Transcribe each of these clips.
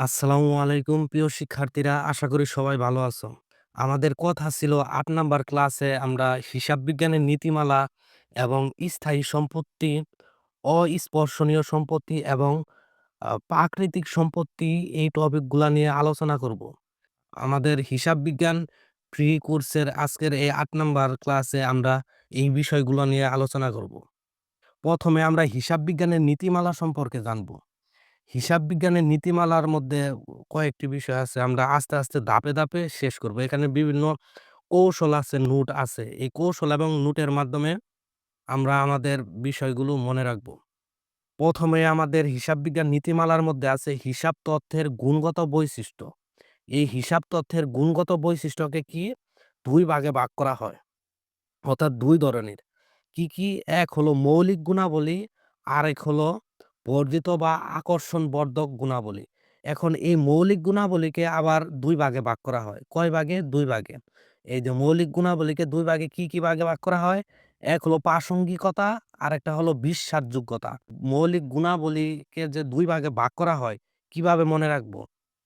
আসসালামু আলাইকুম, প্রিয় শিক্ষার্থীরা। আশা করি সবাই ভালো আছো। আমাদের কথা ছিল আট নাম্বার ক্লাসে আমরা হিসাব বিজ্ঞানের নীতিমালা এবং স্থায়ী সম্পত্তি, অস্পর্শনীয় সম্পত্তি এবং প্রাকৃতিক সম্পত্তি এই টপিকগুলা নিয়ে আলোচনা করব। আমাদের হিসাব বিজ্ঞান প্রি কোর্সের আজকের এই আট নাম্বার ক্লাসে আমরা এই বিষয়গুলো নিয়ে আলোচনা করব। প্রথমে আমরা হিসাব বিজ্ঞানের নীতিমালা সম্পর্কে জানব। হিসাব বিজ্ঞানের নীতিমালার মধ্যে কয়েকটি বিষয় আছে, আমরা আস্তে আস্তে, ধাপে ধাপে শেষ করব। এখানে বিভিন্ন কৌশল আছে, নোট আছে। এই কৌশল এবং নোটের মাধ্যমে আমরা আমাদের বিষয়গুলো মনে রাখব। প্রথমে আমাদের হিসাব বিজ্ঞান নীতিমালার মধ্যে আছে হিসাব তথ্যের গুণগত বৈশিষ্ট্য। এই হিসাব তথ্যের গুণগত বৈশিষ্ট্যকে কি? দুই ভাগে ভাগ করা হয়, অর্থাৎ দুই ধরনের। কি কি? এক হলো মৌলিক গুণাবলী আর এক হলো বর্ধিত বা আকর্ষণ বর্ধক গুণাবলী। এখন এই মৌলিক গুণাবলীকে আবার দুই ভাগে ভাগ করা হয়। কয় ভাগে? দুই ভাগে। এই যে মৌলিক গুণাবলীকে দুই ভাগে কি কি ভাগে ভাগ করা হয়? এক হলো প্রাসঙ্গিকতা আর একটা হলো বিশ্বাসযোগ্যতা। মৌলিক গুণাবলীকে যে দুই ভাগে ভাগ করা হয়, কীভাবে মনে রাখব?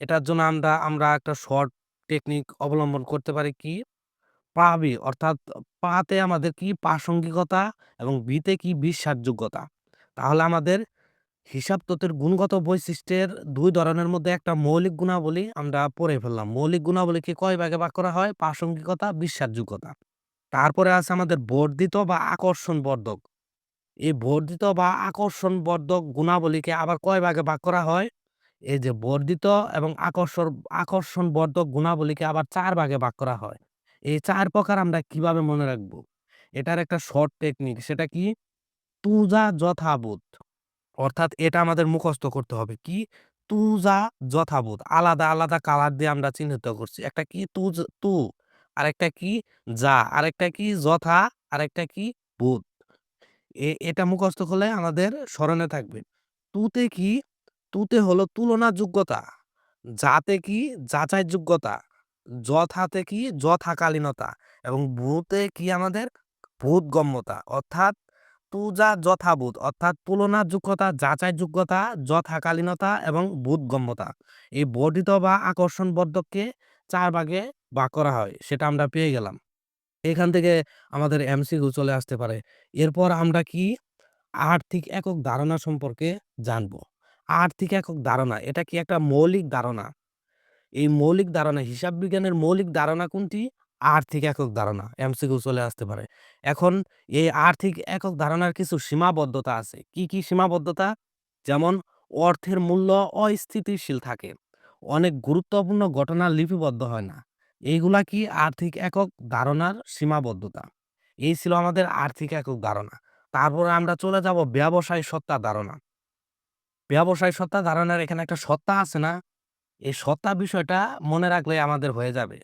এটার জন্য আমরা আমরা একটা শর্ট টেকনিক অবলম্বন করতে পারি কি? পাবি অর্থাৎ পাতে আমাদের কি প্রাসঙ্গিকতা এবং বিতে কি বিশ্বাসযোগ্যতা? তাহলে আমাদের হিসাব তথ্যের গুণগত বৈশিষ্ট্যের দুই ধরনের মধ্যে একটা মৌলিক গুণাবলী আমরা পড়ে ফেললাম। মৌলিক গুণাবলীকে কয় ভাগে ভাগ করা হয়? প্রাসঙ্গিকতা, বিশ্বাসযোগ্যতা। তারপরে আছে আমাদের বর্ধিত বা আকর্ষণ বর্ধক এই বর্ধিত বা আকর্ষণ বর্ধক গুণাবলীকে আবার কয় ভাগে ভাগ করা হয়? এই যে বর্ধিত এবং আকর্ষণ আকর্ষণ বর্ধক গুণাবলীকে আবার চার ভাগে ভাগ করা হয়। এই চার প্রকার আমরা কীভাবে মনে রাখব? এটার একটা শর্ট টেকনিক, সেটা কি? তুজা যথাবোধ। অর্থাৎ এটা আমাদের মুখস্থ করতে হবে কি? তুজা যথাবোধ। আলাদা আলাদা কালার দিয়ে আমরা চিহ্নিত করছি। একটা কি? তুজ, তু। আরেকটা কি? যা। আরেকটা কি? যথা। আরেকটা কি? বোধ। এটা মুখস্থ করলে আমাদের স্মরণে থাকবে। তুতে কি? তুতে হলো তুলনা যোগ্যতা যাতে কি? যাচাই যোগ্যতা যথাতে কি? যথাকালীনতা। এবং ভূতে কি আমাদের? বোধগম্যতা। অর্থাৎ তুজা যথাবোধ, অর্থাৎ তুলনা যোগ্যতা যাচাই যোগ্যতা যথাকালীনতা এবং বোধগম্যতা। এই বর্ধিত বা আকর্ষণ বর্ধককে চার ভাগে ভাগ করা হয়, সেটা আমরা পেয়ে গেলাম। এখান থেকে আমাদের এমসিকিউ চলে আসতে পারে। এরপর আমরা কি? আর্থিক একক ধারণা সম্পর্কে জানব। আর্থিক একক ধারণা, এটা কি একটা মৌলিক ধারণা? এই মৌলিক ধারণা হিসাব বিজ্ঞানের মৌলিক ধারণা কোনটি? আর্থিক একক ধারণা, এমসিকিউ চলে আসতে পারে। এখন এই আর্থিক একক ধারণার কিছু সীমাবদ্ধতা আছে। কি কি সীমাবদ্ধতা? যেমন অর্থের মূল্য অস্থিতিশীল থাকে। অনেক গুরুত্বপূর্ণ ঘটনা লিপিবদ্ধ হয় না। এইগুলা কি আর্থিক একক ধারণার সীমাবদ্ধতা? এই ছিল আমাদের আর্থিক একক ধারণা। তারপরে আমরা চলে যাব ব্যবসায় সত্তা ধারণা। ব্যবসায় সত্তা ধারণার এখানে একটা সত্তা আছে না? এই সত্তা বিষয়টা মনে রাখলে আমাদের হয়ে যাবে।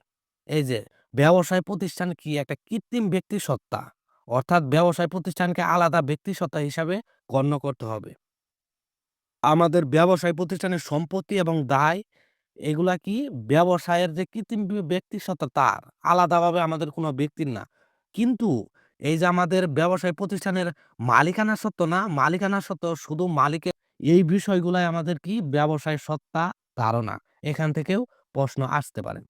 এই যে ব্যবসায় প্রতিষ্ঠান কি একটা কৃত্রিম ব্যক্তি সত্তা অর্থাৎ ব্যবসায় প্রতিষ্ঠানকে আলাদা ব্যক্তি সত্তা হিসাবে গণ্য করতে হবে। আমাদের ব্যবসায় প্রতিষ্ঠানের সম্পত্তি এবং দায়, এগুলা কি ব্যবসায়ের যে কৃত্রিম ব্যক্তি সত্তা তার, আলাদাভাবে আমাদের কোনো ব্যক্তির না। কিন্তু এই যে আমাদের ব্যবসায় প্রতিষ্ঠানের মালিকানা সত্ত্ব না? মালিকানা সত্ত্ব শুধু মালিকের, এই বিষয়গুলাই আমাদের কি ব্যবসায় সত্তা ধারণা? এখান থেকেও প্রশ্ন আসতে পারে।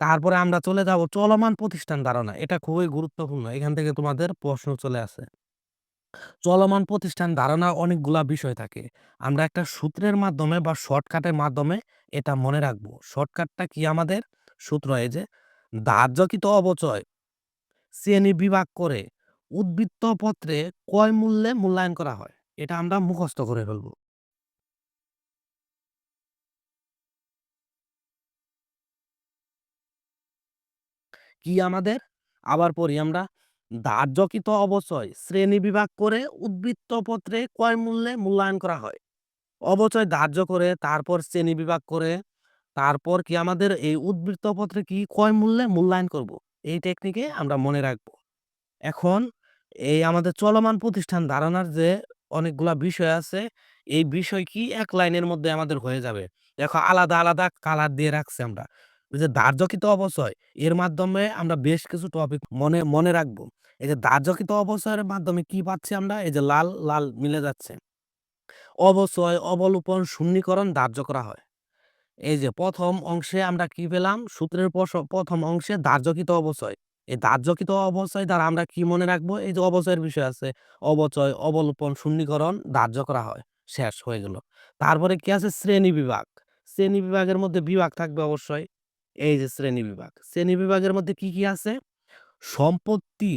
তারপরে আমরা চলে যাব চলমান প্রতিষ্ঠান ধারণা। এটা খুবই গুরুত্বপূর্ণ। এখান থেকে তোমাদের প্রশ্ন চলে আসে। চলমান প্রতিষ্ঠান ধারণা অনেকগুলা বিষয় থাকে। আমরা একটা সূত্রের মাধ্যমে বা শর্টকাটের মাধ্যমে এটা মনে রাখব। শর্টকাটটা কি আমাদের? সূত্র এই যে, ধার্যকৃত অবচয় শ্রেণি বিভাগ করে উদ্বৃত্ত পত্রে কয় মূল্যে মূল্যায়ন করা হয়। এটা আমরা মুখস্থ করে ফেলব। কি আমাদের? আবার পড়ি আমরা, ধার্যকৃত অবচয় শ্রেণি বিভাগ করে উদ্বৃত্ত পত্রে কয় মূল্যে মূল্যায়ন করা হয়। অবচয় ধার্য করে, তারপর শ্রেণি বিভাগ করে, তারপর কি আমাদের এই উদ্বৃত্ত পত্রে কি কয় মূল্যে মূল্যায়ন করব? এই টেকনিকে আমরা মনে রাখব। এখন এই আমাদের চলমান প্রতিষ্ঠান ধারণার যে অনেকগুলা বিষয় আছে, এই বিষয় কি এক লাইনের মধ্যে আমাদের হয়ে যাবে? দেখো আলাদা আলাদা কালার দিয়ে রাখছি আমরা। যে ধার্যকৃত অবচয় এর মাধ্যমে আমরা বেশ কিছু টপিক মনে মনে রাখব এই যে ধার্যকৃত অবচয়ের মাধ্যমে কি পাচ্ছি আমরা এই যে লাল লাল মিলে যাচ্ছে অবচয় অবলোপন শূন্যীকরণ ধার্য করা হয় এই যে প্রথম অংশে আমরা কি পেলাম? সূত্রের প্রথম অংশে ধার্যকৃত অবচয়। এই ধার্যকৃত অবচয় দ্বারা আমরা কি মনে রাখব? এই যে অবচয়ের বিষয় আছে। অবচয়, অবলোপন, শূন্যীকরণ ধার্য করা হয়। শেষ হয়ে গেল। তারপরে কি আছে? শ্রেণি বিভাগ শ্রেণি বিভাগের মধ্যে বিভাগ থাকবে অবশ্যই। এই যে শ্রেণি বিভাগ শ্রেণি বিভাগের মধ্যে কি, কি আছে? সম্পত্তি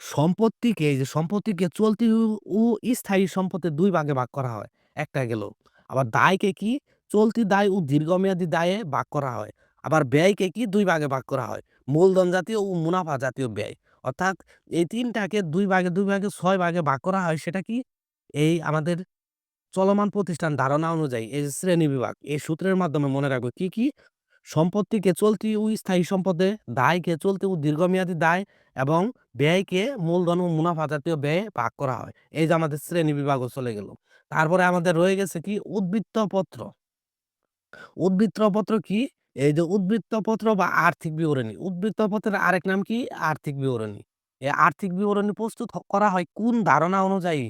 সম্পত্তিকে এই যে সম্পত্তিকে চলতি ও স্থায়ী সম্পত্তির দুই ভাগে ভাগ করা হয়। একটা গেল। আবার দায়কে কি? চলতি দায় ও দীর্ঘমেয়াদী দায়ে ভাগ করা হয়। আবার ব্যয়কে কি? দুই ভাগে ভাগ করা হয়। মূলধন জাতীয় ও মুনাফা জাতীয় ব্যয়। অর্থাৎ এই তিনটাকে দুই ভাগে, দুই ভাগে ছয় ভাগে ভাগ করা হয় সেটা কি? এই আমাদের চলমান প্রতিষ্ঠান ধারণা অনুযায়ী এই যে শ্রেণীবিভাগ। এই সূত্রের মাধ্যমে মনে রাখব কি, কি? সম্পত্তিকে চলতি ও স্থায়ী সম্পদে, দায়কে চলতি ও দীর্ঘমেয়াদী দায় এবং ব্যয়কে মূলধন ও মুনাফা জাতীয় ব্যয়ে ভাগ করা হয়। এই যে আমাদের শ্রেণীবিভাগও চলে গেল। তারপরে আমাদের রয়ে গেছে কি? উদ্বৃত্তপত্র। উদ্বৃত্তপত্র কি? এই যে উদ্বৃত্তপত্র বা আর্থিক বিবরণী। উদ্বৃত্তপত্রের আরেক নাম কি? আর্থিক বিবরণী। এই আর্থিক বিবরণী প্রস্তুত করা হয় কোন ধারণা অনুযায়ী?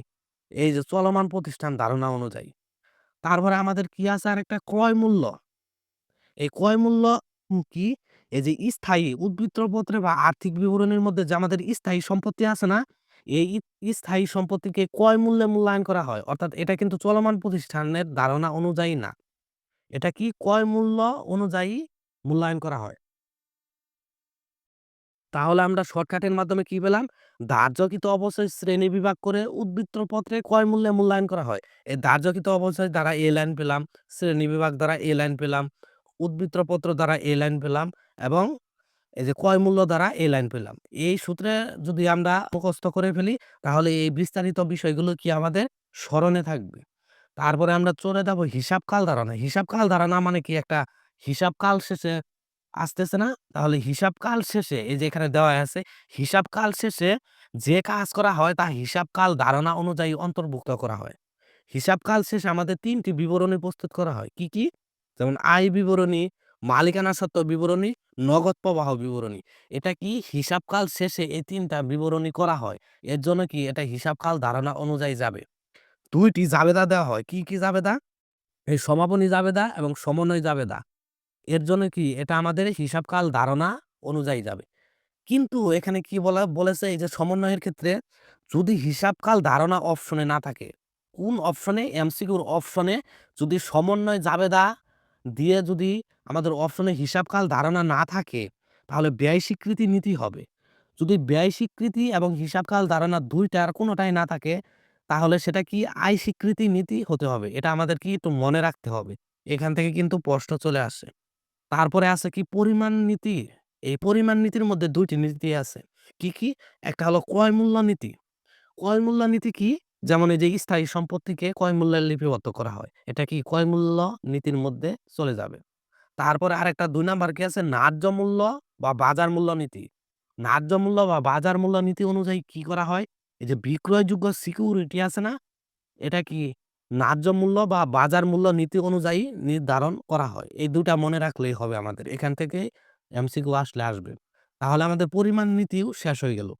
এই যে চলমান প্রতিষ্ঠান ধারণা অনুযায়ী। তারপরে আমাদের কি আছে আরেকটা? ক্রয় মূল্য। এই ক্রয় মূল্য কি? এই যে স্থায়ী উদ্বৃত্তপত্রে বা আর্থিক বিবরণীর মধ্যে যে আমাদের স্থায়ী সম্পত্তি আছে না? এই স্থায়ী সম্পত্তিকে ক্রয় মূল্যে মূল্যায়ন করা হয়। অর্থাৎ এটা কিন্তু চলমান প্রতিষ্ঠানের ধারণা অনুযায়ী না। এটা কি? ক্রয় মূল্য অনুযায়ী মূল্যায়ন করা হয়। তাহলে আমরা শর্টকাটের মাধ্যমে কি পেলাম? ধার্যকৃত অবশ্যই শ্রেণি বিভাগ করে উদ্বৃত্তপত্রে ক্রয় মূল্যে মূল্যায়ন করা হয়। এই ধার্যকৃত অবশ্যই দ্বারা এ লাইন পেলাম, শ্রেণি বিভাগ দ্বারা এ লাইন পেলাম, উদ্বৃত্তপত্র দ্বারা এ লাইন পেলাম এবং এই যে ক্রয় মূল্য দ্বারা এই লাইন পেলাম। এই সূত্রে যদি আমরা মুখস্থ করে ফেলি তাহলে এই বিস্তারিত বিষয়গুলো কি আমাদের স্মরণে থাকবে। তারপরে আমরা চলে যাব হিসাবকাল ধারণা। হিসাবকাল ধারণা মানে কি? একটা হিসাবকাল শেষে আসতেছে না? তাহলে হিসাবকাল শেষে এই যে এখানে দেওয়া আছে, হিসাবকাল শেষে যে কাজ করা হয় তা হিসাবকাল ধারণা অনুযায়ী অন্তর্ভুক্ত করা হয়। হিসাবকাল শেষে আমাদের তিনটি বিবরণী প্রস্তুত করা হয়। কি, কি? যেমন আয় বিবরণী, মালিকানা সত্ত্ব বিবরণী, নগদ প্রবাহ বিবরণী। এটা কি? হিসাবকাল শেষে এই তিনটা বিবরণী করা হয়। এর জন্য কি? এটা হিসাবকাল ধারণা অনুযায়ী যাবে। দুইটি জাবেদা দেওয়া হয়। কি, কি জাবেদা? এই সমাপনী জাবেদা এবং সমন্বয় জাবেদা। এর জন্য কি? এটা আমাদের হিসাবকাল ধারণা অনুযায়ী যাবে। কিন্তু এখানে কি বলা বলেছে এই যে সমন্বয়ের ক্ষেত্রে যদি হিসাবকাল ধারণা অপশনে না থাকে, কোন অপশনে? এমসিকিউর অপশনে যদি সমন্বয় জাবেদা দিয়ে যদি আমাদের অপশনে হিসাবকাল ধারণা না থাকে তাহলে ব্যয় স্বীকৃতি নীতি হবে। যদি ব্যয় স্বীকৃতি এবং হিসাবকাল ধারণা ২ টার কোনটাই না থাকে তাহলে সেটা কি? আয় স্বীকৃতি নীতি হতে হবে। এটা আমাদের কি একটু মনে রাখতে হবে। এখান থেকে কিন্তু প্রশ্ন চলে আসে। তারপরে আছে কি? পরিমাণ নীতি। এই পরিমাণ নীতির মধ্যে দুইটি নীতি আছে। কি, কি? একটা হলো ক্রয় মূল্য নীতি। ক্রয় মূল্য নীতি কি? যেমন এই যে স্থায়ী সম্পত্তিকে ক্রয় মূল্যে লিপিবদ্ধ করা হয়। এটা কি? ক্রয় মূল্য নীতির মধ্যে চলে যাবে। তারপরে আরেকটা ২ নাম্বার কি আছে? ন্যায্য মূল্য বা বাজার মূল্য নীতি। ন্যায্য মূল্য বা বাজার মূল্য নীতি অনুযায়ী কি করা হয়? এই যে বিক্রয়যোগ্য সিকিউরিটি আছে না? এটা কি? ন্যায্য মূল্য বা বাজার মূল্য নীতি অনুযায়ী নির্ধারণ করা হয়। এই দুটা মনে রাখলেই হবে আমাদের। এখান থেকে এমসিকিউ আসলে আসবে। তাহলে আমাদের পরিমাণ নীতিও শেষ হয়ে গেল।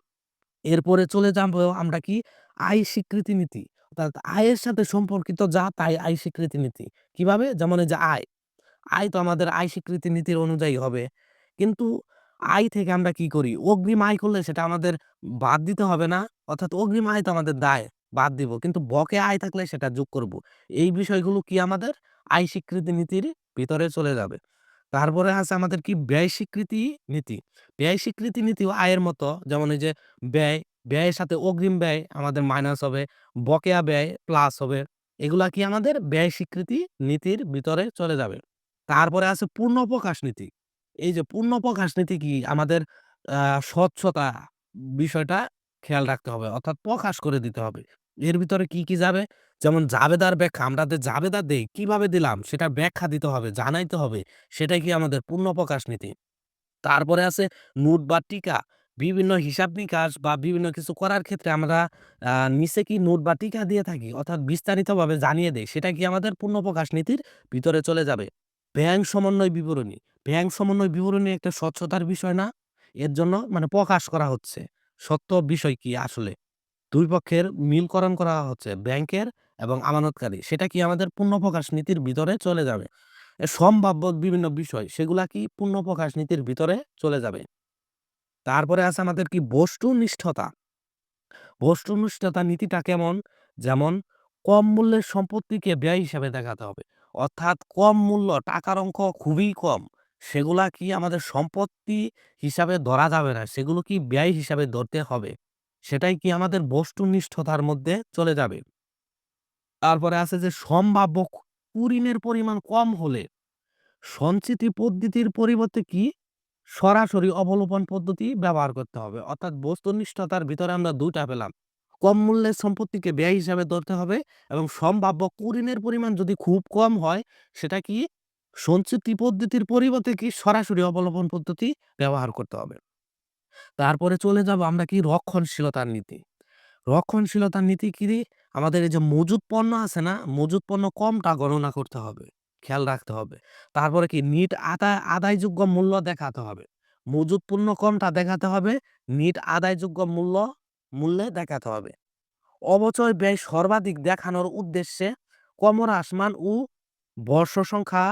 এরপরে চলে যাব আমরা কি? আয় স্বীকৃতি নীতি। অর্থাৎ আয়ের সাথে সম্পর্কিত যা তাই আয় স্বীকৃতি নীতি। কীভাবে? যেমন যে আয়। আয় তো আমাদের আয় স্বীকৃতি নীতির অনুযায়ী হবে। কিন্তু আয় থেকে আমরা কি করি? অগ্রিম আয় করলে সেটা আমাদের বাদ দিতে হবে না? অর্থাৎ অগ্রিম আয় তো আমাদের দায়, বাদ দিব। কিন্তু বকে আয় থাকলে সেটা যোগ করব। এই বিষয়গুলো কি আমাদের? আয় স্বীকৃতি নীতির ভিতরে চলে যাবে। তারপরে আছে আমাদের কি? ব্যয় স্বীকৃতি নীতি। ব্যয় স্বীকৃতি নীতিও আয়ের মতো। যেমন এই যে ব্যয়, ব্যয়ের সাথে অগ্রিম ব্যয় আমাদের মাইনাস হবে, বকেয়া ব্যয় প্লাস হবে। এগুলা কি আমাদের? ব্যয় স্বীকৃতি নীতির ভিতরে চলে যাবে। তারপরে আছে পূর্ণ প্রকাশ নীতি। এই যে পূর্ণ প্রকাশ নীতি কি? আমাদের স্বচ্ছতা বিষয়টা খেয়াল রাখতে হবে। অর্থাৎ প্রকাশ করে দিতে হবে। এর ভিতরে কি, কি যাবে? যেমন জাবেদার ব্যাখ্যা। আমরা যে জাবেদা দেই, কীভাবে দিলাম? সেটা ব্যাখ্যা দিতে হবে, জানাইতে হবে। সেটাই কি আমাদের পূর্ণ প্রকাশ নীতি। তারপরে আছে নোট বা টিকা। বিভিন্ন হিসাব-নিকাশ বা বিভিন্ন কিছু করার ক্ষেত্রে আমরা নিচে কি নোট বা টিকা দিয়ে থাকি। অর্থাৎ বিস্তারিতভাবে জানিয়ে দেয় সেটা কি আমাদের পূর্ণ প্রকাশ নীতির ভিতরে চলে যাবে। ব্যাংক সমন্বয় বিবরণী। ব্যাংক সমন্বয় বিবরণী একটা স্বচ্ছতার বিষয় না? এর জন্য মানে প্রকাশ করা হচ্ছে। সত্য বিষয় কি আসলে? ২ পক্ষের মিলকরণ করা হচ্ছে, ব্যাংকের এবং আমানতকারী। সেটা কি আমাদের পূর্ণ প্রকাশ নীতির ভিতরে চলে যাবে। সম্ভাব্য বিভিন্ন বিষয়, সেগুলা কি পূর্ণপ্রকাশ নীতির ভিতরে চলে যাবে? তারপরে আছে আমাদের কি বস্তুনিষ্ঠতা বস্তুনিষ্ঠতা নীতিটা কেমন? যেমন কম মূল্যের সম্পত্তিকে ব্যয় হিসাবে দেখাতে হবে। অর্থাৎ কম মূল্য, টাকার অঙ্ক খুবই কম। সেগুলা কি আমাদের সম্পত্তি হিসাবে ধরা যাবে না, সেগুলো কি ব্যয় হিসাবে ধরতে হবে? সেটাই কি আমাদের বস্তুনিষ্ঠতার মধ্যে চলে যাবে। তারপরে আছে যে সম্ভাব্য কুঋণের পরিমাণ কম হলে সঞ্চিতি পদ্ধতির পরিবর্তে কি? সরাসরি অবলোপন পদ্ধতি ব্যবহার করতে হবে। অর্থাৎ বস্তুনিষ্ঠতার ভিতরে আমরা দুটা পেলাম। কম মূল্যের সম্পত্তিকে ব্যয় হিসাবে ধরতে হবে এবং সম্ভাব্য কুঋণের পরিমাণ যদি খুব কম হয়, সেটা কি? সঞ্চিতি পদ্ধতির পরিবর্তে কি? সরাসরি অবলম্বন পদ্ধতি ব্যবহার করতে হবে। তারপরে চলে যাব আমরা কি রক্ষণশীলতার নীতি। রক্ষণশীলতার নীতি কি আমাদের এই যে মজুদ পণ্য আছে না, মজুদ পণ্য কমটা গণনা করতে হবে, খেয়াল রাখতে হবে। তারপরে কি? নিট আদায় আদায়যোগ্য মূল্য দেখাতে হবে। মজুদ পণ্য কমটা দেখাতে হবে, নিট আদায়যোগ্য মূল্য, মূল্যে দেখাতে হবে। অবচয় ব্যয় সর্বাধিক দেখানোর উদ্দেশ্যে কমর আসমান ও বর্ষ সংখ্যা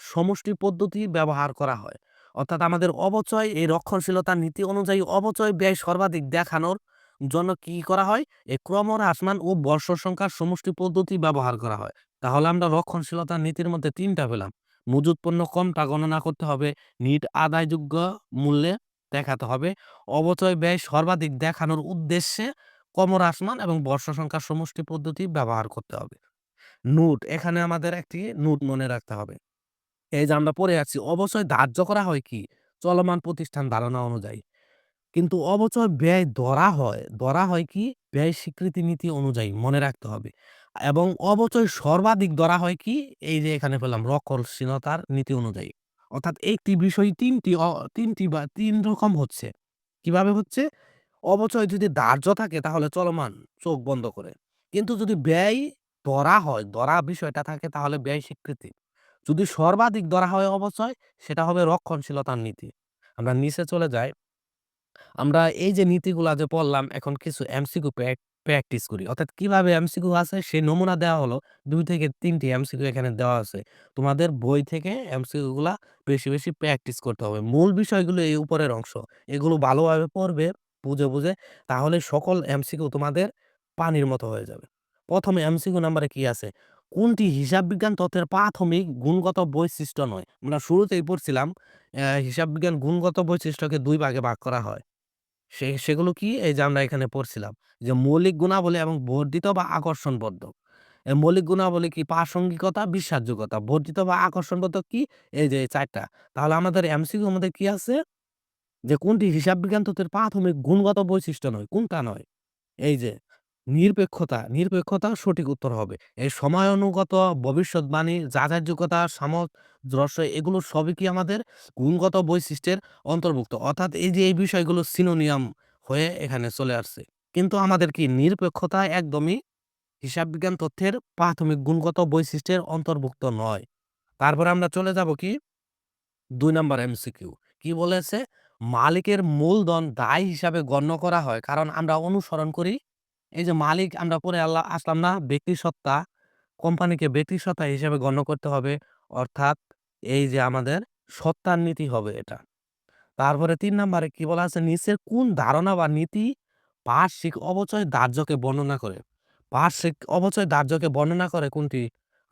সমষ্টি পদ্ধতি ব্যবহার করা হয়। অর্থাৎ আমাদের অবচয়, এই রক্ষণশীলতার নীতি অনুযায়ী অবচয় ব্যয় সর্বাধিক দেখানোর জন্য কি করা হয়? এই ক্রমর আসমান ও বর্ষ সংখ্যার সমষ্টি পদ্ধতি ব্যবহার করা হয়। তাহলে আমরা রক্ষণশীলতার নীতির মধ্যে তিনটা পেলাম। মজুদ পণ্য কমটা গণনা করতে হবে। নিট আদায়যোগ্য মূল্যে দেখাতে হবে। অবচয় ব্যয় সর্বাধিক দেখানোর উদ্দেশ্যে কমর আসমান এবং বর্ষ সংখ্যার সমষ্টি পদ্ধতি ব্যবহার করতে হবে। নোট, এখানে আমাদের একটি নোট মনে রাখতে হবে। এই যে আমরা পড়ে আছি অবচয় ধার্য করা হয় কি? চলমান প্রতিষ্ঠান ধারণা অনুযায়ী। কিন্তু অবচয় ব্যয় ধরা হয় ধরা হয় কি? ব্যয় স্বীকৃতি নীতি অনুযায়ী মনে রাখতে হবে। এবং অবচয় সর্বাধিক ধরা হয় কি? এই যে এখানে পেলাম রক্ষণশীলতার নীতি অনুযায়ী। অর্থাৎ একটি বিষয় তিনটি তিনটি বা তিন রকম হচ্ছে। কীভাবে হচ্ছে? অবচয় যদি ধার্য থাকে তাহলে চলমান চোখ বন্ধ করে। কিন্তু যদি ব্যয় ধরা হয়, ধরা বিষয়টা থাকে তাহলে ব্যয় স্বীকৃতি। যদি সর্বাধিক ধরা হয় অবচয়, সেটা হবে রক্ষণশীলতার নীতি। আমরা নিচে চলে যাই। আমরা এই যে নীতিগুলা যে পড়লাম, এখন কিছু এমসিকিউ প্র্যাকটিস করি। অর্থাৎ কীভাবে এমসিকিউ আছে সেই নমুনা দেওয়া হলো। দুই থেকে তিনটি এমসিকিউ এখানে দেওয়া আছে। তোমাদের বই থেকে এমসিকিউ গুলা বেশি বেশি প্র্যাকটিস করতে হবে। মূল বিষয়গুলো এই উপরের অংশ। এগুলো ভালোভাবে পড়বে, বুঝে বুঝে, তাহলে সকল এমসিকিউ তোমাদের পানির মতো হয়ে যাবে। প্রথমে এমসিকিউ নাম্বারে কি আছে? কোনটি হিসাব বিজ্ঞান তত্ত্বের প্রাথমিক গুণগত বৈশিষ্ট্য নয়? আমরা শুরুতেই পড়ছিলাম আহ, হিসাব বিজ্ঞান গুণগত বৈশিষ্ট্যকে দুই ভাগে ভাগ করা হয়। সে সেগুলো কি? এই যে আমরা এখানে পড়ছিলাম যে মৌলিক গুণাবলী এবং বর্ধিত বা আকর্ষণ বর্ধক এই মৌলিক গুণাবলী কি প্রাসঙ্গিকতা বিশ্বাসযোগ্যতা? বর্ধিত বা আকর্ষণ বর্ধক কি? এই যে চারটা। তাহলে আমাদের এমসিকিউ আমাদের কি আছে? যে কোনটি হিসাব বিজ্ঞান তত্ত্বের প্রাথমিক গুণগত বৈশিষ্ট্য নয় কোনটা নয়? এই যে নিরপেক্ষতা নিরপেক্ষতা সঠিক উত্তর হবে। এই সময়ানুগত, ভবিষ্যৎবাণী, যাচাইযোগ্যতা, সামঞ্জস্য, এগুলো সবই কি আমাদের গুণগত বৈশিষ্ট্যের অন্তর্ভুক্ত? অর্থাৎ এই যে, এই বিষয়গুলো সিনোনিয়াম হয়ে এখানে চলে আসছে। কিন্তু আমাদের কি নিরপেক্ষতা একদমই হিসাব বিজ্ঞান তথ্যের প্রাথমিক গুণগত বৈশিষ্ট্যের অন্তর্ভুক্ত নয়। তারপরে আমরা চলে যাব কি? দুই নম্বর এমসিকিউ কি বলেছে? মালিকের মূলধন দায় হিসাবে গণ্য করা হয়, কারণ আমরা অনুসরণ করি এই যে মালিক আমরা পরে আল্লাহ আসলাম না। ব্যক্তি সত্তা কোম্পানিকে ব্যক্তি সত্তা হিসেবে গণ্য করতে হবে। অর্থাৎ এই যে আমাদের সত্তার নীতি হবে এটা। তারপরে তিন নম্বরে কি বলা আছে? নিচের কোন ধারণা বা নীতি বার্ষিক অবচয় দাহ্যকে বর্ণনা করে? বার্ষিক অবচয় দার্যকে বর্ণনা করে কোনটি?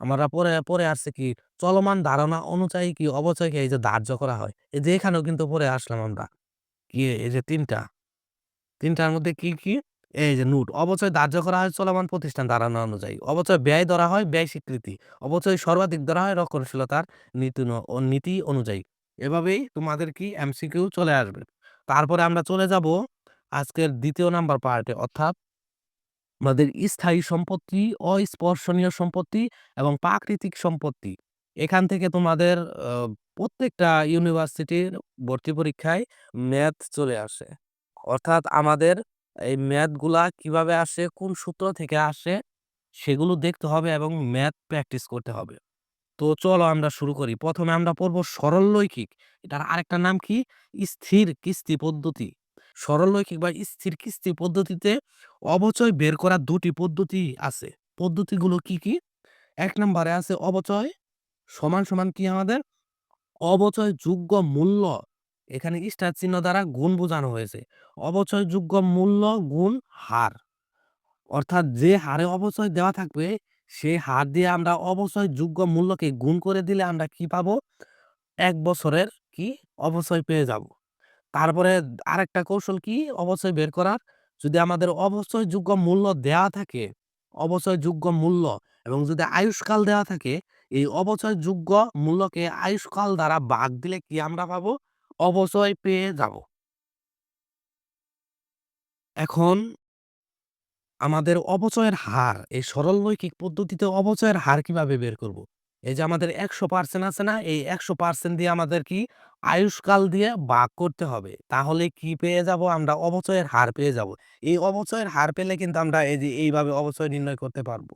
আমরা পরে পরে আসছে কি? চলমান ধারণা অনুযায়ী কি অবচয়কে এই যে ধার্য করা হয়? এই যে এখানেও কিন্তু পরে আসলাম আমরা। কি এই যে তিনটা। তিনটার মধ্যে কি কি? এই যে নোট, অবচয় ধার্য করা হয় চলমান প্রতিষ্ঠান ধারণা অনুযায়ী। অবচয় ব্যয় ধরা হয় ব্যয় স্বীকৃতি। অবচয় সর্বাধিক ধরা হয় রক্ষণশীলতার নীতি নীতি অনুযায়ী। এভাবেই তোমাদের কি এমসিকিউ চলে আসবে। তারপরে আমরা চলে যাব আজকের দ্বিতীয় নাম্বার পার্টে, অর্থাৎ আমাদের স্থায়ী সম্পত্তি, অস্পর্শনীয় সম্পত্তি এবং প্রাকৃতিক সম্পত্তি। এখান থেকে তোমাদের প্রত্যেকটা ইউনিভার্সিটির ভর্তি পরীক্ষায় ম্যাথ চলে আসে। অর্থাৎ আমাদের এই ম্যাথগুলা কীভাবে আসে কোন সূত্র থেকে আসে সেগুলো দেখতে হবে এবং ম্যাথ প্র্যাকটিস করতে হবে। তো চলো আমরা শুরু করি। প্রথমে আমরা পড়ব সরলরৈখিক এটার আরেকটা নাম কি? স্থির কিস্তি পদ্ধতি। সরলরৈখিক বা স্থির কিস্তি পদ্ধতিতে অবচয় বের করার দুটি পদ্ধতি আছে। পদ্ধতিগুলো কি কি? এক নম্বরে আছে অবচয় সমান, সমান কি আমাদের? অবচয় যোগ্য মূল্য এখানে স্টার চিহ্ন দ্বারা গুণ বোঝানো হয়েছে। অবচয়যোগ্য মূল্য গুণ হার। অর্থাৎ যে হারে অবচয় দেওয়া থাকবে সেই হার দিয়ে আমরা অবচয়যোগ্য মূল্যকে গুণ করে দিলে আমরা কি পাবো? এক বছরের কি অবচয় পেয়ে যাব। তারপরে আরেকটা কৌশল কি অবচয় বের করার? যদি আমাদের অবচয়যোগ্য মূল্য দেওয়া থাকে, অবচয়যোগ্য মূল্য এবং যদি আয়ুষ্কাল দেওয়া থাকে, এই অবচয়যোগ্য মূল্যকে আয়ুষ্কাল দ্বারা বাদ দিলে কি আমরা পাবো? অবচয় পেয়ে যাব এখন আমাদের অপচয়ের হার, এই সরল সরলরৈখিক পদ্ধতিতে অপচয়ের হার কীভাবে বের করব? এই যে আমাদের ১০০% আছে না? এই ১০০% দিয়ে আমাদের কি আয়ুষ্কাল দিয়ে ভাগ করতে হবে। তাহলে কি পেয়ে যাব? আমরা অবচয়ের হার পেয়ে যাব। এই অবচয়ের হার পেলে কিন্তু আমরা এই যে এইভাবে অবচয় নির্ণয় করতে পারব।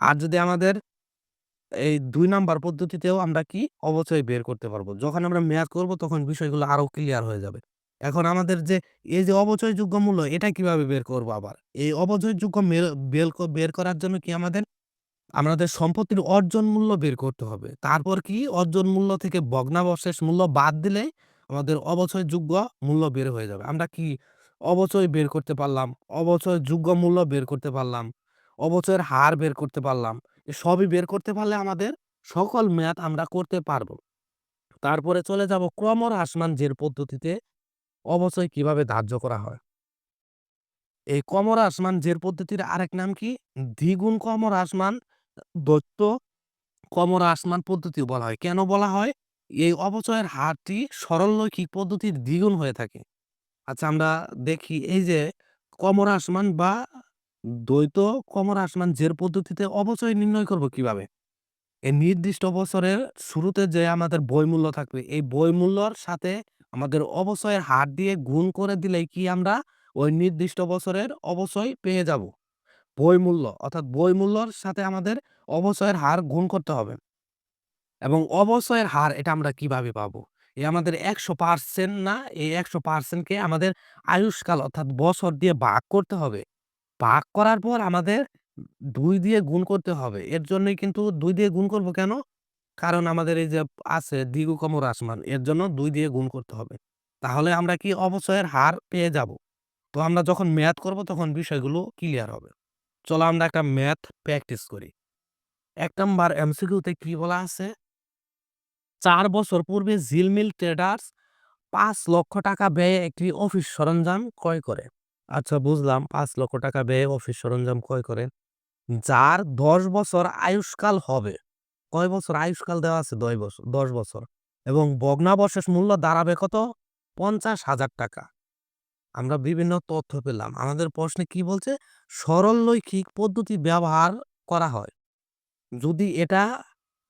আর যদি আমাদের এই দুই নাম্বার পদ্ধতিতেও আমরা কি অবচয় বের করতে পারব। যখন আমরা ম্যাথ করব তখন বিষয়গুলো আরও ক্লিয়ার হয়ে যাবে। এখন আমাদের যে এই যে অবচয়যোগ্য মূল্য এটা কীভাবে বের করব আবার? এই অবচয়যোগ্য বের করার জন্য কি আমাদের আমাদের সম্পত্তির অর্জন মূল্য বের করতে হবে। তারপর কি অর্জন মূল্য থেকে ভগ্নাবশেষ মূল্য বাদ দিলে আমাদের অবচয়যোগ্য মূল্য বের হয়ে যাবে। আমরা কি অবচয় বের করতে পারলাম, অবচয়যোগ্য মূল্য বের করতে পারলাম, অবচয়ের হার বের করতে পারলাম। সবই বের করতে পারলে আমাদের সকল ম্যাথ আমরা করতে পারব। তারপরে চলে যাব ক্রমহ্রাসমান জের পদ্ধতিতে অবচয় কীভাবে ধার্য করা হয়। এই ক্রমহ্রাসমান জের পদ্ধতির আরেক নাম কি? দ্বিগুণ কমর আসমান দৈত্য দ্বৈত আসমান পদ্ধতিও বলা হয়। কেন বলা হয়? এই অবচয়ের হারটি সরলরৈখিক পদ্ধতির দ্বিগুণ হয়ে থাকে। আচ্ছা আমরা দেখি এই যে কমর আসমান বা দ্বৈত ক্রমহ্রাসমান জের পদ্ধতিতে অপচয় নির্ণয় করব কীভাবে? এই নির্দিষ্ট বছরের শুরুতে যে আমাদের বইমূল্য থাকবে, এই বইমূল্যর সাথে আমাদের অবচয়ের হার দিয়ে গুণ করে দিলে কি আমরা ওই নির্দিষ্ট বছরের অবচয় পেয়ে যাব। বইমূল্য অর্থাৎ বইমূল্যর সাথে আমাদের অবচয়ের হার গুণ করতে হবে। এবং অবচয়ের হার এটা আমরা কীভাবে পাবো? এ আমাদের ১০০% না, এই একশো পার্সেন্টকে আমাদের আয়ুষ্কাল অর্থাৎ বছর দিয়ে ভাগ করতে হবে। ভাগ করার পর আমাদের ২ দিয়ে গুণ করতে হবে। এর জন্যই কিন্তু ২ দিয়ে গুণ করব কেন? কারণ আমাদের এই যে আছে দ্বিগু ক্রমহ্রাসমান এর জন্য ২ দিয়ে গুণ করতে হবে। তাহলে আমরা কি অবচয়ের হার পেয়ে যাব। তো আমরা যখন ম্যাথ করব তখন বিষয়গুলো ক্লিয়ার হবে। চলো আমরা একটা ম্যাথ প্র্যাকটিস করি। ১ নাম্বার এমসিকিউতে কি বলা আছে? ৪ বছর পূর্বে ঝিলমিল ট্রেডার্স ৳৫,০০,০০০ ব্যয়ে একটি অফিস সরঞ্জাম ক্রয় করে। আচ্ছা বুঝলাম ৳৫,০০,০০০ ব্যয়ে অফিস সরঞ্জাম ক্রয় করেন। যার ১০ বছর আয়ুষ্কাল হবে। কয় বছর আয়ুষ্কাল দেওয়া আছে? ১০ বছর ১০ বছর এবং ভগ্নাবশেষ মূল্য দাঁড়াবে কত? ৳৫০,০০০ আমরা বিভিন্ন তথ্য পেলাম। আমাদের প্রশ্নে কি বলছে? সরলরৈখিক পদ্ধতি ব্যবহার করা হয়। যদি এটা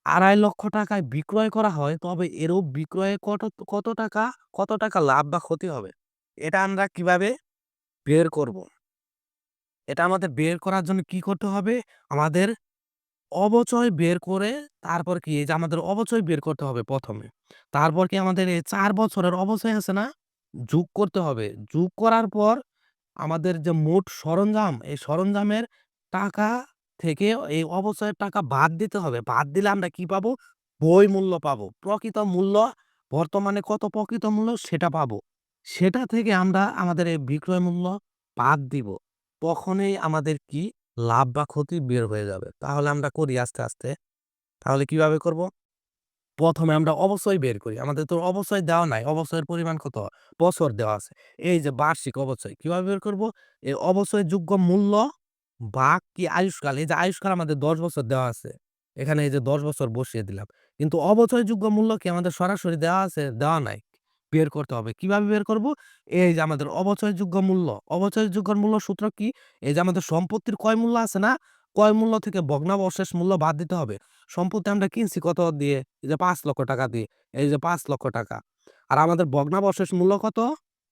আড়াই লক্ষ টাকায় বিক্রয় করা হয় তবে এরূপ বিক্রয়ে কত কত টাকা কত টাকা লাভ বা ক্ষতি হবে? এটা আমরা কীভাবে বের করব? এটা আমাদের বের করার জন্য কি করতে হবে? আমাদের অবচয় বের করে তারপর কি এই যে আমাদের অবচয় বের করতে হবে প্রথমে তারপর কি আমাদের এই চার বছরের অবচয় আছে না? যোগ করতে হবে। যোগ করার পর আমাদের যে মোট সরঞ্জাম, এই সরঞ্জামের টাকা থেকে এই অবচয়ের টাকা বাদ দিতে হবে। বাদ দিলে আমরা কি পাবো? বই মূল্য পাবো। প্রকৃত মূল্য বর্তমানে কত প্রকৃত মূল্য সেটা পাবো। সেটা থেকে আমরা আমাদের এই বিক্রয় মূল্য বাদ দিব। তখনই আমাদের কি লাভ বা ক্ষতি বের হয়ে যাবে। তাহলে আমরা করি আস্তে, আস্তে। তাহলে কীভাবে করব? ১ম এ আমরা অবচয় বের করি। আমাদের তো অবচয় দেওয়া নাই। অবচয়ের পরিমাণ কত? বছর দেওয়া আছে। এই যে বার্ষিক অবশ্যই কীভাবে বের করব? এই অবশ্যই যোগ্য মূল্য বা কি আয়ুষ্কাল। এই যে আয়ুষ্কাল আমাদের ১০ বছর দেওয়া আছে। এখানে এই যে ১০ বছর বসিয়ে দিলাম। কিন্তু অবচয়যোগ্য মূল্য কি আমাদের সরাসরি দেওয়া আছে? দেওয়া নাই। বের করতে হবে। কীভাবে বের করব? এই যে আমাদের অবচয়যোগ্য মূল্য। অবচয়যোগ্য মূল্য সূত্র কি? এই যে আমাদের সম্পত্তির কয় মূল্য আছে না? ক্রয় মূল্য থেকে ভগ্নাবশেষ মূল্য বাদ দিতে হবে। সম্পত্তি আমরা কিনছি কত দিয়ে? এই যে ৳৫,০০,০০০ দিয়ে। এই যে ৳৫,০০,০০০ আর আমাদের ভগ্নাবশেষ মূল্য কত?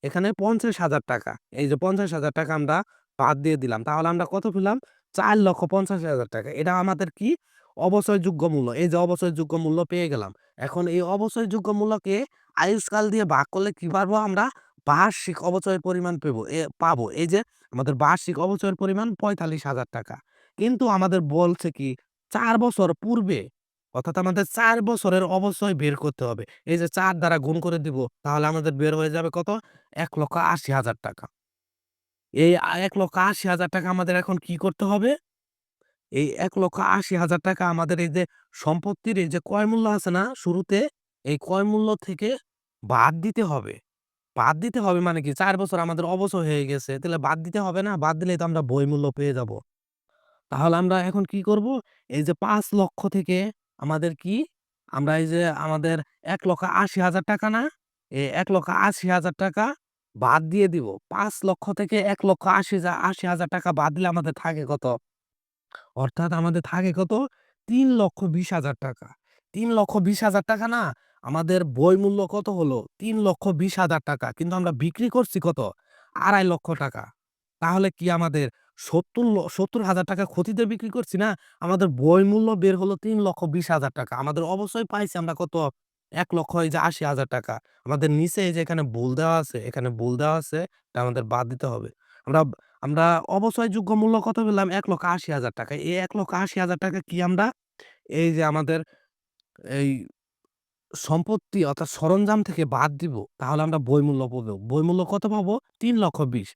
এখানে ৳৫০,০০০ এই যে ৳৫০,০০০ আমরা বাদ দিয়ে দিলাম। তাহলে আমরা কত পেলাম? ৳৪,৫০,০০০ এটা আমাদের কি? অবচয়যোগ্য মূল্য। এই যে অবচয়যোগ্য মূল্য পেয়ে গেলাম। এখন এই অবচয়যোগ্য মূল্যকে আয়ুষ্কাল দিয়ে ভাগ করলে কি পারব আমরা? বার্ষিক অবচয়ের পরিমাণ পেবো এ পাবো। এই যে আমাদের বার্ষিক অবচয়ের পরিমাণ ৳৪৫,০০০ কিন্তু আমাদের বলছে কি চার বছর পূর্বে অর্থাৎ আমাদের চার বছরের অবশ্যই বের করতে হবে। এই যে চার দ্বারা গুণ করে দিব তাহলে আমাদের বের হয়ে যাবে কত? ১,৮০,০০০ টাকা। এই এক লক্ষ আশি হাজার টাকা আমাদের এখন কি করতে হবে? এই ১,৮০,০০০ টাকা আমাদের এই যে সম্পত্তির এই যে ক্রয় মূল্য আছে না শুরুতে? এই ক্রয় মূল্য থেকে বাদ দিতে হবে। বাদ দিতে হবে মানে কি? ৪ বছর আমাদের অবচয় হয়ে গেছে। তাহলে বাদ দিতে হবে না? বাদ দিলেই তো আমরা বই মূল্য পেয়ে যাব। তাহলে আমরা এখন কি করব? এই যে ৫,০০,০০০ থেকে আমাদের কি? আমরা এই যে আমাদের ১,৮০,০০০ টাকা না? এই ১,৮০,০০০ টাকা বাদ দিয়ে দিব। ৫,০০,০০০ থেকে ১,৮০,০০০ ৮০,০০০ টাকা বাদ দিলে আমাদের থাকে কত? অর্থাৎ আমাদের থাকে কত? ৩,২০,০০০ টাকা। ৩,২০,০০০ টাকা না? আমাদের বই মূল্য কত হলো? ৩,২০,০০০ টাকা। কিন্তু আমরা বিক্রি করছি কত? ২,৫০,০০০ টাকা। তাহলে কি আমাদের ৭০ ল ৭০,০০০ টাকা ক্ষতিতে বিক্রি করছি না? আমাদের বই মূল্য বের হলো ৩,২০,০০০ টাকা। আমাদের অবশ্যই পাইছি আমরা কত? ১,৮০,০০০ টাকা। আমাদের নিচে এই যে এখানে ভুল দেওয়া আছে, এখানে ভুল দেওয়া আছে, এটা আমাদের বাদ দিতে হবে। আমরা আমরা অবচয়যোগ্য মূল্য কত পেলাম? ১,৮০,০০০ টাকা। এই ১,৮০,০০০ টাকা কি আমরা এই যে আমাদের এই সম্পত্তি অর্থাৎ সরঞ্জাম থেকে বাদ দিব। তাহলে আমরা বই মূল্য পাবো। বই মূল্য কত পাবো? ৩,২০,০০০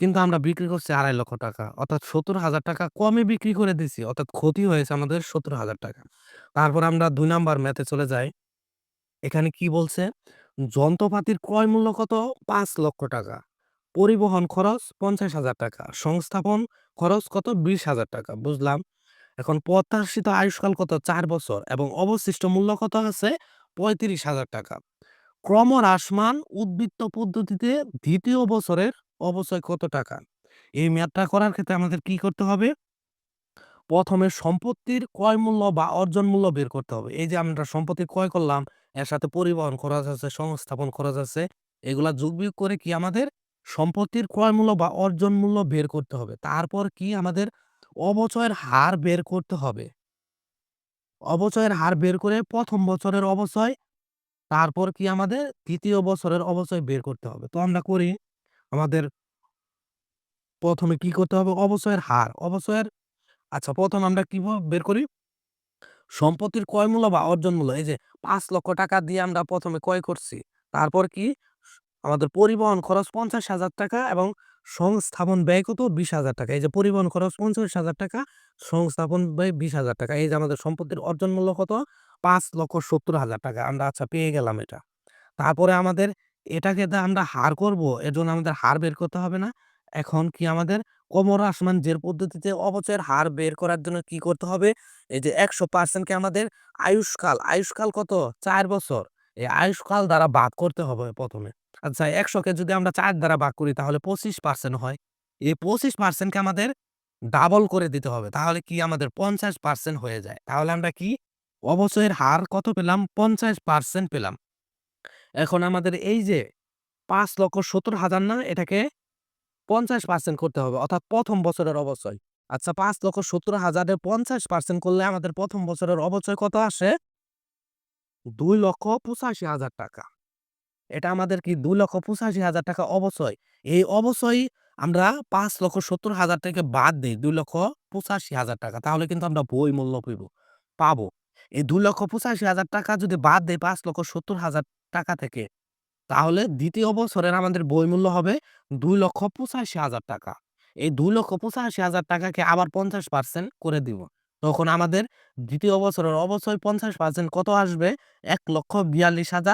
কিন্তু আমরা বিক্রি করছি ২,৫০,০০০ টাকা। অর্থাৎ ৭০,০০০ টাকা কমে বিক্রি করে দিছি। অর্থাৎ ক্ষতি হয়েছে আমাদের ৭০,০০০ টাকা। তারপর আমরা দুই নাম্বার ম্যাথে চলে যাই। এখানে কি বলছে? যন্ত্রপাতির ক্রয় মূল্য কত? ৫,০০,০০০ টাকা। পরিবহন খরচ ৫০,০০০ টাকা। সংস্থাপন খরচ কত? ২০,০০০ টাকা। বুঝলাম। এখন প্রত্যাশিত আয়ুষ্কাল কত? চার বছর এবং অবশিষ্ট মূল্য কত আছে? ৩৫,০০০ টাকা। ক্রমহ্রাসমান উদ্বৃত্ত পদ্ধতিতে দ্বিতীয় বছরের অবচয় কত টাকা? এই ম্যাথটা করার ক্ষেত্রে আমাদের কি করতে হবে? প্রথমে সম্পত্তির ক্রয় মূল্য বা অর্জন মূল্য বের করতে হবে। এই যে আমরা সম্পত্তি ক্রয় করলাম, এর সাথে পরিবহন খরচ আছে, সংস্থাপন খরচ আছে। এগুলা যোগ-বিয়োগ করে কি আমাদের সম্পত্তির ক্রয় মূল্য বা অর্জন মূল্য বের করতে হবে। তারপর কি আমাদের অবচয়ের হার বের করতে হবে। অবচয়ের হার বের করে প্রথম বছরের অবচয়, তারপর কি আমাদের ২য় বছরের অবচয় বের করতে হবে। তো আমরা করি। আমাদের ১ম এ কি করতে হবে? অবচয়ের হার। অবচয়ের আচ্ছা ১ম আমরা কি বের করি? সম্পত্তির ক্রয় মূল্য বা অর্জন মূল্য। এই যে ৫,০০,০০০ টাকা দিয়ে আমরা ১ম এ ক্রয় করছি। তারপর কি? আমাদের পরিবহন খরচ ৫০,০০০ টাকা এবং সংস্থাপন ব্যয় কত? ২০,০০০ টাকা। এই যে পরিবহন খরচ ৫০,০০০ টাকা, সংস্থাপন ব্যয় ২০,০০০ টাকা। এই যে আমাদের সম্পত্তির অর্জন মূল্য কত? ৫,৭০,০০০ টাকা। আমরা আচ্ছা পেয়ে গেলাম এটা। তারপরে আমাদের এটাকে আমরা হার করব। এর জন্য আমাদের হার বের করতে হবে না? এখন কি আমাদের ক্রমহ্রাসমান জের পদ্ধতিতে অবচয়ের হার বের করার জন্য কি করতে হবে? এই যে ১০০% কে আমাদের আয়ুষ্কাল, আয়ুষ্কাল কত? চার বছর। এই আয়ুষ্কাল দ্বারা বাদ করতে হবে ১ম এ। আচ্ছা ১০০ কে যদি আমরা চার দ্বারা ভাগ করি তাহলে ২৫% হয়। এই পঁচিশ পার্সেন্টকে আমাদের ডাবল করে দিতে হবে। তাহলে কি আমাদের ৫০% হয়ে যায়। তাহলে আমরা কি? অবচয়ের হার কত পেলাম? ৫০% পেলাম। এখন আমাদের এই যে ৫,৭০,০০০ না? এটাকে ৫০% করতে হবে। অর্থাৎ প্রথম বছরের অবচয়। আচ্ছা ৫,৭০,০০০ এর ৫০% করলে আমাদের প্রথম বছরের অবচয় কত আসে? ২,৮৫,০০০ টাকা। এটা আমাদের কি ২,৮৫,০০০ টাকা অবচয়। এই অবচয় আমরা ৫,৭০,০০০ থেকে বাদ দিই দুই লক্ষ পঁচাশি হাজার টাকা। তাহলে কিন্তু আমরা বই মূল্য পেব পাবো। এই ২,৮৫,০০০ টাকা যদি বাদ দেয় পাঁচ লক্ষ সত্তর হাজার টাকা থেকে, তাহলে দ্বিতীয় বছরের আমাদের বই মূল্য হবে ২,৮৫,০০০ টাকা। এই ২,৮৫,০০০ টাকাকে আবার ৫০% করে দিব। তখন আমাদের দ্বিতীয় বছরের অবশ্যই পঞ্চাশ পার্সেন্ট কত আসবে? ১,৪২,৫০০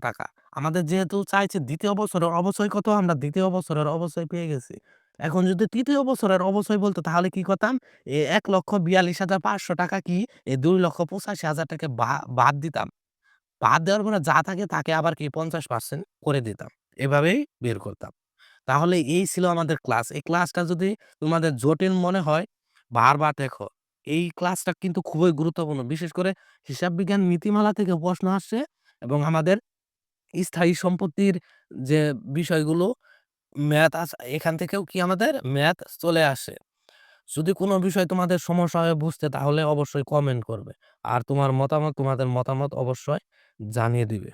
টাকা। আমাদের যেহেতু চাইছে ২য় বছরের অবচয় কত? আমরা ২য় বছরের অবচয় পেয়ে গেছি। এখন যদি ৩য় বছরের অবচয় বলতো তাহলে কি করতাম? এই ১,৪২,৫০০ টাকা কি? এই ২,৮৫,০০০ টাকা বাদ দিতাম। বাদ দেওয়ার পরে যা থাকে তাকে আবার কি ৫০% করে দিতাম। এভাবেই বের করতাম। তাহলে এই ছিল আমাদের ক্লাস। এই ক্লাসটা যদি তোমাদের জটিল মনে হয়, বারবার দেখো। এই ক্লাসটা কিন্তু খুবই গুরুত্বপূর্ণ। বিশেষ করে হিসাব বিজ্ঞান নীতিমালা থেকে প্রশ্ন আসছে এবং আমাদের স্থায়ী সম্পত্তির যে বিষয়গুলো, ম্যাথ এখান থেকেও কি আমাদের ম্যাথ চলে আসে। যদি কোনো বিষয় তোমাদের সমস্যা হয় বুঝতে, তাহলে অবশ্যই কমেন্ট করবে। আর তোমার মতামত তোমাদের মতামত অবশ্যই জানিয়ে দিবে।